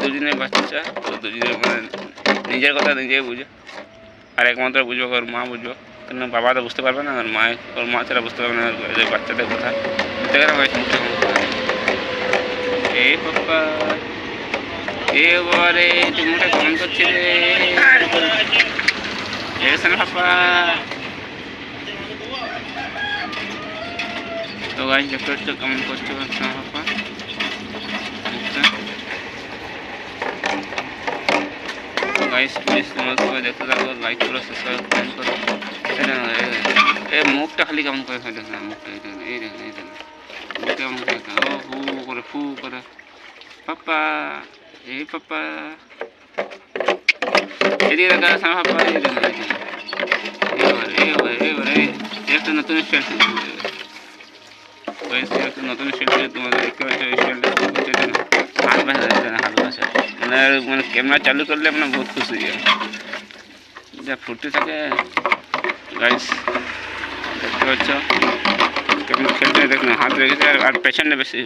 দুদিনের বাচ্চা, তো দুদিনের মানে নিজের কথা নিজেই বুঝে। আর একমাত্র বুঝব ওর মা বুঝব কেন বাবা তো বুঝতে পারবে না ওর মা ওর মা ছাড়া বুঝতে পারবে না ওদের বাচ্চাদের কথা। বুঝতে গেলে। এই পাপ্পা এ বাবারে তুই মুখটা কেমন করছিস রে। এসে না পাপ্পা তো গাছ দেখতে কেমন করছে পাপ্পা গাইস প্লিজ তোমরা সবাই দেখতে থাকো লাইক করো সাবস্ক্রাইব কমেন্ট করো এই মুখটা খালি কেমন করে ফেলে না মুখটা এই দেখুন এই দেখুন এই দেখুন কেমন করে। ও ফু করে ফু করে পাপ্পা এই পাপ্পা এদিকে দেখা সামনে পাপ্পা এই দেখুন এই দেখুন এবার এবার এবার এই একটা নতুন স্টাইল গাইস একটা নতুন স্টাইল তোমাদের দেখতে পাচ্ছ এই স্টাইলটা হাত ভাষা দিতে না হাত ভাষা মানে মানে ক্যামেরা চালু করলে মানে বহুত খুশি হয়ে যায় যা ফুটে থাকে গাইস দেখতে পাচ্ছ কেমন খেলতে দেখুন হাত রেখেছে আর- আর পেছনে বেশি